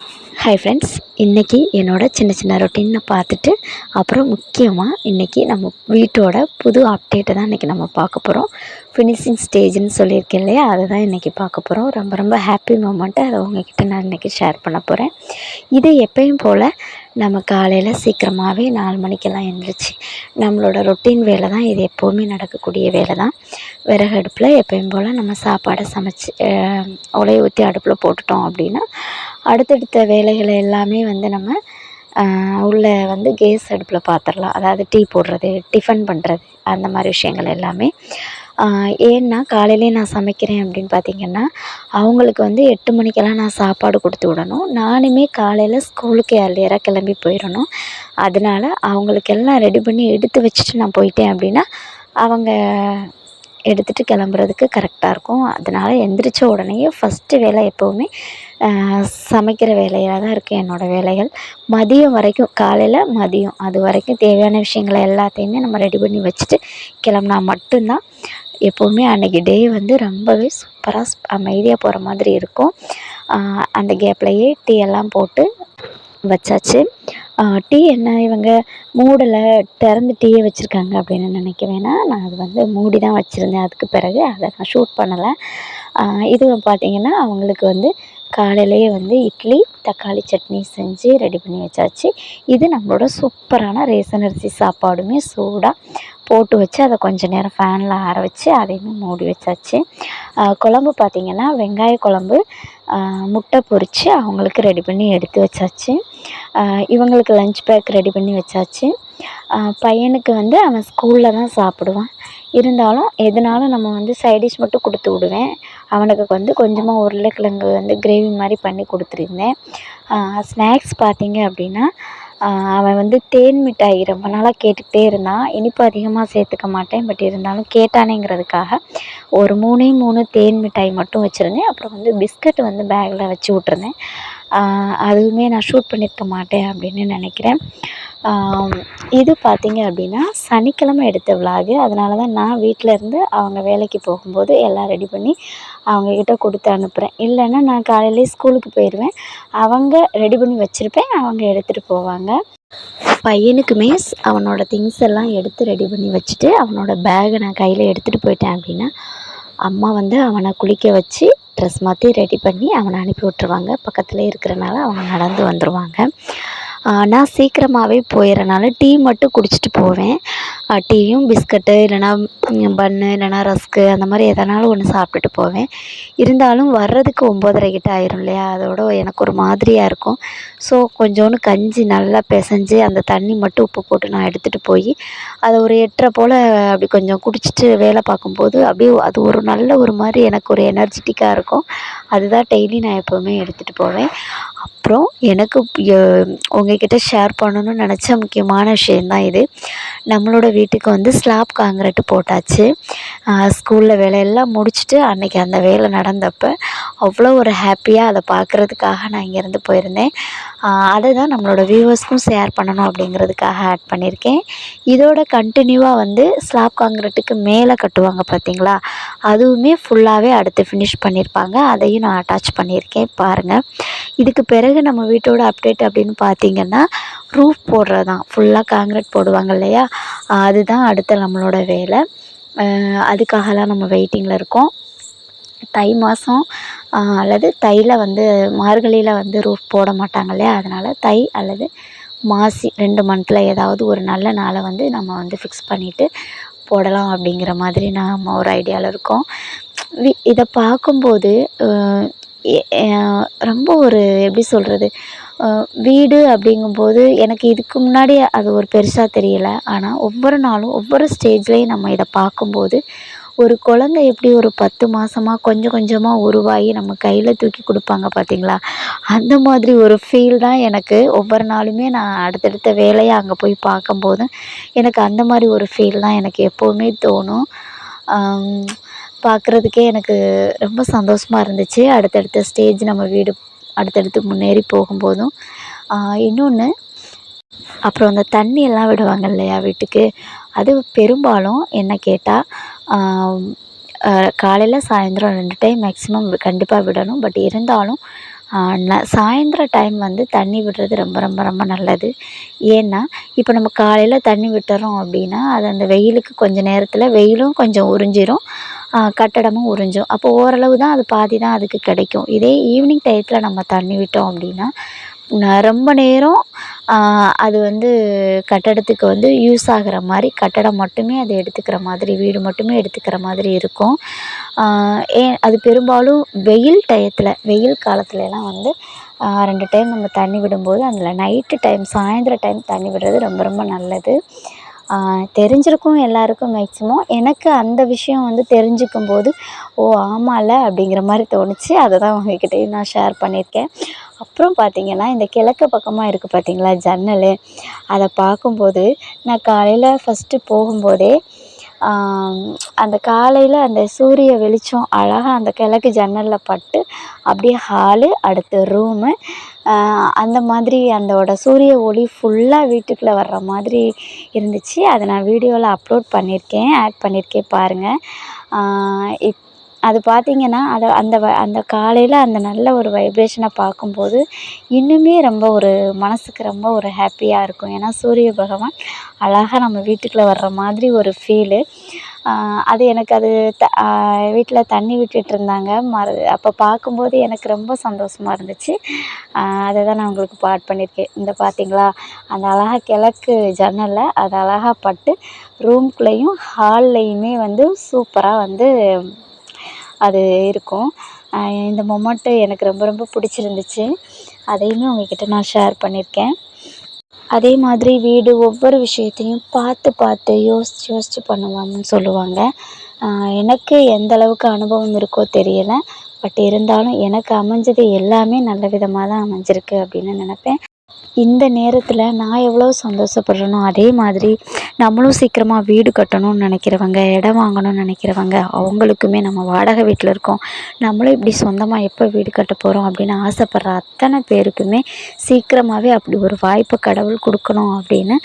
Hi friends இன்றைக்கி என்னோட சின்ன சின்ன ரொட்டீனை பார்த்துட்டு அப்புறம் முக்கியமாக இன்றைக்கி நம்ம வீட்டோட புது அப்டேட்டை தான் இன்றைக்கி நம்ம பார்க்க போகிறோம் ஃபினிஷிங் ஸ்டேஜ்னு சொல்லியிருக்கேன் இல்லையா? அதை தான் இன்றைக்கி பார்க்க போகிறோம் ரொம்ப ரொம்ப ஹாப்பி மூமெண்ட்டு அதை உங்ககிட்ட நான் இன்றைக்கி ஷேர் பண்ண போகிறேன் இது எப்பயும் போல் நம்ம காலையில் சீக்கிரமாகவே நாலு மணிக்கெல்லாம் எழுந்திரிச்சி நம்மளோட ரொட்டீன் வேலை தான் இது எப்போவுமே நடக்கக்கூடிய வேலை தான் விறகு அடுப்பில் எப்பயும் போல் நம்ம சாப்பாடை சமைச்சி உலைய ஊற்றி அடுப்பில் போட்டுட்டோம் அப்படின்னா அடுத்தடுத்த வேலைகளை எல்லாமே வந்து நம்ம உள்ளே வந்து கேஸ் அடுப்பில் பார்த்துர்லாம் அதாவது டீ போடுறது டிஃபன் பண்ணுறது அந்த மாதிரி விஷயங்கள் எல்லாமே ஏன்னா காலையிலே நான் சமைக்கிறேன் அப்படின்னு பார்த்திங்கன்னா அவங்களுக்கு வந்து எட்டு மணிக்கெல்லாம் நான் சாப்பாடு கொடுத்து விடணும். நானுமே காலையில் ஸ்கூலுக்கு ஏர்லியராக கிளம்பி போயிடணும். அதனால அவங்களுக்கெல்லாம் ரெடி பண்ணி எடுத்து வச்சுட்டு நான் போயிட்டேன் அப்படின்னா அவங்க எடுத்துகிட்டு கிளம்புறதுக்கு கரெக்டாக இருக்கும். அதனால் எந்திரிச்ச உடனேயே ஃபஸ்ட்டு வேலை எப்போவுமே சமைக்கிற வேலையாக தான் இருக்கும் என்னோடய வேலைகள். மதியம் வரைக்கும் காலையில் மதியம் அது வரைக்கும் தேவையான விஷயங்களை எல்லாத்தையுமே நம்ம ரெடி பண்ணி வச்சுட்டு கிளம்புனா மட்டும்தான். எப்போவுமே அன்றைக்கி டே வந்து ரொம்பவே சூப்பராக அமைதியாக போகிற மாதிரி இருக்கும். அந்த கேப்லேயே டீ எல்லாம் போட்டு வச்சாச்சு. டீ என்ன இவங்க மூடலை திறந்து டீயை வச்சுருக்காங்க அப்படின்னு நினைக்க வேணாம். நான் அது வந்து மூடி தான் வச்சுருந்தேன். அதுக்கு பிறகு அதை நான் ஷூட் பண்ணலை. இது பார்த்திங்கன்னா அவங்களுக்கு வந்து காலையிலேயே வந்து இட்லி தக்காளி சட்னி செஞ்சு ரெடி பண்ணி வச்சாச்சு. இது நம்மளோட சூப்பரான ரேசன் அரிசி சாப்பாடுமே சூடாக போட்டு வச்சு அதை கொஞ்சம் நேரம் ஃபேனில் ஆற வச்சு அதையுமே மூடி வச்சாச்சு. குழம்பு பார்த்திங்கன்னா வெங்காய குழம்பு முட்டை பொரித்து அவங்களுக்கு ரெடி பண்ணி எடுத்து வச்சாச்சு. இவங்களுக்கு லஞ்ச் பேக் ரெடி பண்ணி வச்சாச்சு. பையனுக்கு வந்து அவன் ஸ்கூலில் தான் சாப்பிடுவான். இருந்தாலும் எதுனாலும் நம்ம வந்து சைடிஷ் மட்டும் கொடுத்து விடுவேன். அவனுக்கு வந்து கொஞ்சமாக உருளைக்கிழங்கு வந்து கிரேவி மாதிரி பண்ணி கொடுத்துருந்தேன். ஸ்நாக்ஸ் பார்த்திங்க அப்படின்னா அவன் வந்து தேன் மிட்டாய் ரொம்ப நாளாக கேட்டுக்கிட்டே இருந்தான். இனிப்பு அதிகமாக சேர்த்துக்க மாட்டேன். பட் இருந்தாலும் கேட்டானேங்கிறதுக்காக ஒரு மூணே மூணு தேன் மிட்டாய் மட்டும் வச்சுருந்தேன். அப்புறம் வந்து பிஸ்கட் வந்து பேக்கில் வச்சு விட்ருந்தேன் அதுவுமே நான் ஷூட் பண்ணியிருக்க மாட்டேன் அப்படின்னு நினைக்கிறேன். இது பார்த்திங்க அப்படின்னா சனிக்கிழமை எடுத்த விலாகு அதனால தான் நான் வீட்டில் இருந்து அவங்க வேலைக்கு போகும்போது எல்லாம் ரெடி பண்ணி அவங்கக்கிட்ட கொடுத்து அனுப்புகிறேன் இல்லைன்னா நான் காலையிலே ஸ்கூலுக்கு போயிடுவேன் அவங்க ரெடி பண்ணி வச்சுருப்பேன். அவங்க எடுத்துகிட்டு போவாங்க. பையனுக்குமே அவனோட திங்ஸ் எல்லாம் எடுத்து ரெடி பண்ணி வச்சுட்டு அவனோட பேகை நான் கையில் எடுத்துகிட்டு போயிட்டேன் அப்படின்னா அம்மா வந்து அவனை குளிக்க வச்சு ட்ரெஸ் மாற்றி ரெடி பண்ணி அவனை அனுப்பி விட்ருவாங்க பக்கத்துலேயே இருக்கிறனால அவங்க நடந்து வந்துடுவாங்க நான் சீக்கிரமாகவே போயிடுறனால டீ மட்டும் குடிச்சிட்டு போவேன். டீயும் பிஸ்கட்டு இல்லைனா பன்னு இல்லைனா ரஸ்க்கு அந்த மாதிரி எதனாலும் ஒன்று சாப்பிட்டுட்டு போவேன். இருந்தாலும் வர்றதுக்கு ஒம்போதரை கிட்ட ஆயிரும் இல்லையா? அதோட எனக்கு ஒரு மாதிரியாக இருக்கும். ஸோ கொஞ்சோண்டு கஞ்சி நல்லா பிசைஞ்சு அந்த தண்ணி மட்டும் உப்பு போட்டு நான் எடுத்துகிட்டு போய் அதை ஒரு எட்டரை போல் அப்படி கொஞ்சம் குடிச்சிட்டு வேலை பார்க்கும்போது அப்படியே அது ஒரு நல்ல ஒரு மாதிரி எனக்கு ஒரு எனர்ஜிட்டிக்காக இருக்கும். அதுதான் டெய்லி நான் எப்போவுமே எடுத்துகிட்டு போவேன். அப்புறம் எனக்கு உங்கக்கிட்ட ஷேர் பண்ணணும்னு நினச்ச முக்கியமான விஷயந்தான் இது. நம்மளோட வீட்டுக்கு வந்து ஸ்லாப் காங்கிரட்டு போட்டாச்சு. ஸ்கூலில் வேலையெல்லாம் முடிச்சுட்டு அன்றைக்கி அந்த வேலை நடந்தப்போ அவ்வளோ ஒரு ஹாப்பியாக அதை பார்க்குறதுக்காக நான் இங்கேருந்து போயிருந்தேன். அதை தான் நம்மளோட வியூவர்ஸ்க்கும் ஷேர் பண்ணணும் அப்படிங்கிறதுக்காக ஆட் பண்ணியிருக்கேன். இதோட கண்டினியூவாக வந்து ஸ்லாப் காங்கிரட்டுக்கு மேலே கட்டுவாங்க பார்த்தீங்களா அதுவுமே ஃபுல்லாகவே அடுத்து ஃபினிஷ் பண்ணியிருப்பாங்க. அதையும் நான் அட்டாச் பண்ணியிருக்கேன். பாருங்கள் இதுக்கு பிறகு நம்ம வீட்டோட அப்டேட் அப்படின்னு பார்த்தீங்கன்னா ரூஃப் போடுறது தான் ஃபுல்லாக காங்கிரட் போடுவாங்க இல்லையா? அதுதான் அடுத்த நம்மளோட வேலை. அதுக்காகலாம் நம்ம வெயிட்டிங்கில் இருக்கோம். தை மாதம் அல்லது தையில் வந்து மார்கழியில் வந்து ரூஃப் போட மாட்டாங்க இல்லையா? அதனால் தை அல்லது மாசி ரெண்டு மந்த்தில் ஏதாவது ஒரு நல்ல நாளை வந்து நம்ம வந்து ஃபிக்ஸ் பண்ணிவிட்டு போடலாம் அப்படிங்கிற மாதிரி நாம் ஒரு ஐடியாவில் இருக்கோம். வி இதை பார்க்கும்போது ரொம்ப ஒரு எப்படி சொல்கிறது வீடு அப்படிங்கும்போது எனக்கு இதுக்கு முன்னாடி அது ஒரு பெருசாக தெரியலை. ஆனால் ஒவ்வொரு நாளும் ஒவ்வொரு ஸ்டேஜ்லேயும் நம்ம இதை பார்க்கும்போது ஒரு குழந்தை எப்படி ஒரு பத்து மாதமாக கொஞ்சம் கொஞ்சமாக உருவாகி நம்ம கையில் தூக்கி கொடுப்பாங்க பார்த்தீங்களா அந்த மாதிரி ஒரு ஃபீல் தான் எனக்கு ஒவ்வொரு நாளுமே நான் அடுத்தடுத்த வேலையை அங்கே போய் பார்க்கும்போதும் எனக்கு அந்த மாதிரி ஒரு ஃபீல் தான் எனக்கு எப்போவுமே தோணும். பார்க்குறதுக்கே எனக்கு ரொம்ப சந்தோஷமாக இருந்துச்சு. அடுத்தடுத்த ஸ்டேஜ் நம்ம வீடு அடுத்தடுத்து முன்னேறி போகும்போதும். இன்னொன்று அப்புறம் அந்த தண்ணி எல்லாம் விடுவாங்க இல்லையா வீட்டுக்கு? அது பெரும்பாலும் என்ன கேட்டால் காலையில் சாயந்தரம் ரெண்டு டைம் மேக்ஸிமம் கண்டிப்பாக விடணும். பட் இருந்தாலும் ந சாயந்தரம் டைம் வந்து தண்ணி விடுறது ரொம்ப ரொம்ப ரொம்ப நல்லது. ஏன்னா இப்போ நம்ம காலையில் தண்ணி விட்டுறோம் அப்படின்னா அது அந்த வெயிலுக்கு கொஞ்சம் நேரத்தில் வெயிலும் கொஞ்சம் உறிஞ்சிரும். கட்டடமும் உறிஞ்சும். அப்போ ஓரளவு தான் அது பாதி தான் அதுக்கு கிடைக்கும். இதே ஈவினிங் டயத்தில் நம்ம தண்ணி விட்டோம் அப்படின்னா ரொம்ப நேரம் அது வந்து கட்டடத்துக்கு வந்து யூஸ் ஆகிற மாதிரி கட்டடம் மட்டுமே அது எடுத்துக்கிற மாதிரி வீடு மட்டுமே எடுத்துக்கிற மாதிரி இருக்கும். ஏன் அது பெரும்பாலும் வெயில் டயத்தில் வெயில் காலத்துலலாம் வந்து ரெண்டு டைம் நம்ம தண்ணி விடும்போது அதில் நைட்டு டைம் சாயந்தர டைம் தண்ணி விடுறது ரொம்ப ரொம்ப நல்லது. தெரிஞ்சிருக்கும் எல்லாருக்கும் மேக்ஸிமம் எனக்கு அந்த விஷயம் வந்து தெரிஞ்சுக்கும் போது ஓ ஆமாம்ல அப்படிங்கிற மாதிரி தோணுச்சு. அதை தான் உங்ககிட்டயும் நான் ஷேர் பண்ணியிருக்கேன். அப்புறம் பார்த்திங்கன்னா இந்த கிழக்கு பக்கமாக இருக்குது பார்த்திங்களா ஜன்னல். அதை பார்க்கும்போது நான் காலையில் ஃபஸ்ட்டு போகும்போதே அந்த காலையில் அந்த சூரிய வெளிச்சம் அழகாக அந்த கிழக்கு ஜன்னலில் பட்டு அப்படியே ஹாலு அடுத்து ரூமு அந்த மாதிரி அதோட சூரிய ஒளி ஃபுல்லாக வீட்டுக்குள்ளே வர்ற மாதிரி இருந்துச்சு. அதை நான் வீடியோவில் அப்லோட் பண்ணியிருக்கேன் ஆட் பண்ணியிருக்கேன் பாருங்கள் இப் அது பார்த்திங்கன்னா அதை அந்த வ அந்த காலையில் அந்த நல்ல ஒரு வைப்ரேஷனை பார்க்கும்போது இன்னுமே ரொம்ப ஒரு மனதுக்கு ரொம்ப ஒரு ஹாப்பியாக இருக்கும். ஏன்னா சூரிய பகவான் அழகாக நம்ம வீட்டுக்குள்ளே வர்ற மாதிரி ஒரு ஃபீலு அது எனக்கு அது த வீட்டில் தண்ணி விட்டுட்டுருந்தாங்க மறு அப்போ பார்க்கும்போது எனக்கு ரொம்ப சந்தோஷமா இருந்துச்சு. அதை தான் நான் உங்களுக்கு பாட் பண்ணியிருக்கேன் இந்த பார்த்தீங்களா அந்த அழகாக கிழக்கு ஜன்னலில் அது அழகாக பட்டு ரூம்குள்ளேயும் ஹால்லையுமே வந்து சூப்பராக வந்து அது இருக்கும். இந்த மொமெண்ட்டு எனக்கு ரொம்ப ரொம்ப பிடிச்சிருந்துச்சு. அதையுமே உங்கள்கிட்ட நான் ஷேர் பண்ணியிருக்கேன் அதே மாதிரி வீடு ஒவ்வொரு விஷயத்தையும் பார்த்து பார்த்து யோசித்து யோசித்து பண்ணுவாங்கன்னு சொல்லுவாங்க. எனக்கு எந்த அளவுக்கு அனுபவம் இருக்கோ தெரியலை. பட் இருந்தாலும் எனக்கு அமைஞ்சது எல்லாமே நல்ல விதமாக தான் அமைஞ்சிருக்கு அப்படின்னு நினப்பேன். இந்த நேரத்தில் நான் எவ்வளோ சந்தோஷப்படுறேனோ அதே மாதிரி நம்மளும் சீக்கிரமாக வீடு கட்டணும்னு நினைக்கிறவங்க இடம் வாங்கணும்னு நினைக்கிறவங்க அவங்களுக்குமே நம்ம வாடகை வீட்டில் இருக்கோம். நம்மளும் இப்படி சொந்தமாக எப்போ வீடு கட்ட போகிறோம் அப்படின்னு ஆசைப்படுற அத்தனை பேருக்குமே சீக்கிரமாகவே அப்படி ஒரு வாய்ப்பு கடவுள் கொடுக்கணும் அப்படின்னு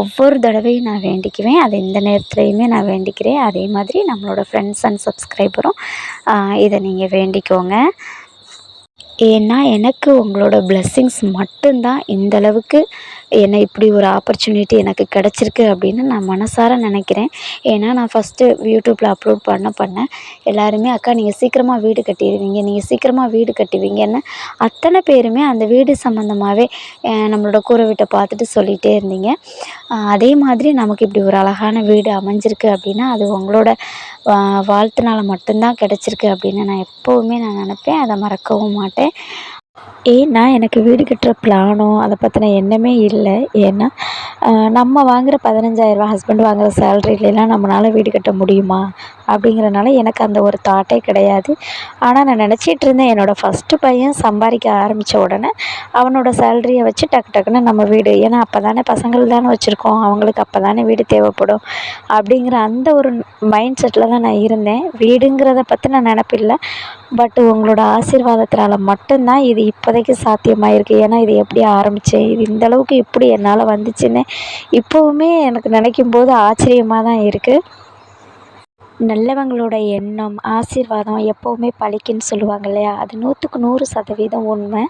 ஒவ்வொரு தடவையும் நான் வேண்டிக்குவேன். அதை இந்த நேரத்துலையுமே நான் வேண்டிக்கிறேன். அதே மாதிரி நம்மளோட ஃப்ரெண்ட்ஸ் அண்ட் சப்ஸ்கிரைபரும் இதை நீங்கள் வேண்டிக்கோங்க. ஏன்னா எனக்கு உங்களோட பிளெஸ்ஸிங்ஸ் மட்டும்தான் இந்தளவுக்கு என்னை இப்படி ஒரு ஆப்பர்ச்சுனிட்டி எனக்கு கிடச்சிருக்கு அப்படின்னு நான் மனசார நினைக்கிறேன். ஏன்னா நான் ஃபஸ்ட்டு யூடியூப்பில் அப்லோட் பண்ண பண்ண எல்லாருமே அக்கா நீங்கள் சீக்கிரமாக வீடு கட்டிடுவீங்க நீங்கள் சீக்கிரமாக வீடு கட்டுவீங்கன்னு அத்தனை பேருமே அந்த வீடு சம்மந்தமாகவே நம்மளோட கூரை வீட்டை பார்த்துட்டு சொல்லிகிட்டே இருந்தீங்க. அதே மாதிரி நமக்கு இப்படி ஒரு அழகான வீடு அமைஞ்சிருக்கு அப்படின்னா அது உங்களோட வாழ்த்துனால மட்டும்தான் கிடச்சிருக்கு அப்படின்னு நான் எப்போவுமே நான் நினப்பேன். அதை மறக்கவும் மாட்டேன். ஏன்னா எனக்கு வீடு கட்டுற பிளானோ அதை பற்றின எண்ணமே இல்லை. ஏன்னா நம்ம வாங்குகிற பதினஞ்சாயிரரூவா ஹஸ்பண்ட் வாங்குகிற சேலரியிலலாம் நம்மளால் வீடு கட்ட முடியுமா? அப்படிங்கிறனால எனக்கு அந்த ஒரு தாட்டே கிடையாது. ஆனால் நான் நினச்சிட்டு இருந்தேன் என்னோடய ஃபஸ்ட்டு பையன் சம்பாதிக்க ஆரம்பித்த உடனே அவனோட சேலரியை வச்சு டக்கு டக்குன்னு நம்ம வீடு ஏன்னா அப்போ தானே பசங்கள் தானே வச்சுருக்கோம் அவங்களுக்கு அப்போ தானே வீடு தேவைப்படும் அப்படிங்கிற அந்த ஒரு மைண்ட் செட்டில் தான் நான் இருந்தேன். வீடுங்கிறத பற்றி நான் நினப்பில்லை பட் உங்களோட ஆசீர்வாதத்தினால மட்டும்தான் இது இப்போதைக்கு சாத்தியமாயிருக்கு. ஏன்னா இது எப்படி ஆரம்பித்தேன் இது இந்தளவுக்கு எப்படி என்னால் வந்துச்சுன்னு இப்போவுமே எனக்கு நினைக்கும் போது ஆச்சரியமாக தான் இருக்குது நல்லவங்களோட எண்ணம் ஆசீர்வாதம் எப்போவுமே பழிக்குன்னு சொல்லுவாங்க இல்லையா? அது நூற்றுக்கு நூறு சதவீதம் உண்மை.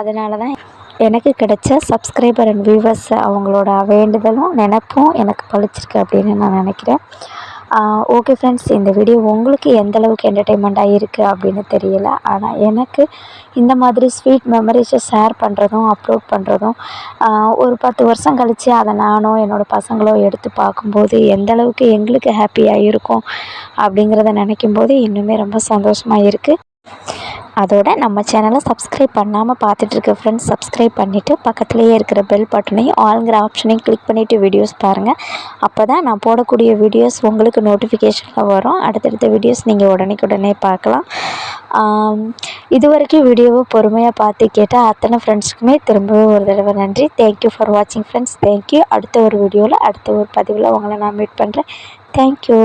அதனால தான் எனக்கு கிடைச்ச சப்ஸ்கிரைபர் அண்ட் வியூவர்ஸ் அவங்களோட வேண்டுதலும் நினப்பும் எனக்கு பழிச்சிருக்கு அப்படின்னு நான் நினைக்கிறேன். ஓகே ஃப்ரெண்ட்ஸ் இந்த வீடியோ உங்களுக்கு எந்த அளவுக்கு என்டர்டெயின்மெண்ட்டாக இருக்குது அப்படின்னு தெரியல. ஆனால் எனக்கு இந்த மாதிரி ஸ்வீட் மெமரிஸை ஷேர் பண்ணுறதும் அப்லோட் பண்ணுறதும் ஒரு பத்து வருஷம் கழித்து அதை நானோ என்னோடய பசங்களோ எடுத்து பார்க்கும்போது எந்த அளவுக்கு எங்களுக்கு ஹாப்பியாக இருக்கும் அப்படிங்கிறத நினைக்கும் போது இன்னுமே ரொம்ப சந்தோஷமாக இருக்குது அதோட நம்ம சேனலை சப்ஸ்கிரைப் பண்ணாமல் பார்த்துட்ருக்க ஃப்ரெண்ட்ஸ் சப்ஸ்கிரைப் பண்ணிவிட்டு பக்கத்துலேயே இருக்கிற பெல் பட்டனையும் ஆளுங்கிற ஆப்ஷனையும் கிளிக் பண்ணிவிட்டு வீடியோஸ் பாருங்கள் அப்போ தான் நான் போடக்கூடிய வீடியோஸ் உங்களுக்கு நோட்டிஃபிகேஷனில் வரும். அடுத்தடுத்த வீடியோஸ் நீங்கள் உடனே உடனே பார்க்கலாம். இது வரைக்கும் வீடியோவை பொறுமையாக பார்த்து கேட்டால் அத்தனை ஃப்ரெண்ட்ஸுக்குமே திரும்பவும் ஒரு தடவை நன்றி. தேங்க்யூ ஃபார் வாட்சிங் ஃப்ரெண்ட்ஸ் தேங்க்யூ அடுத்த ஒரு வீடியோவில் அடுத்த ஒரு பதிவில் உங்களை நான் மீட் பண்ணுறேன் தேங்க்யூ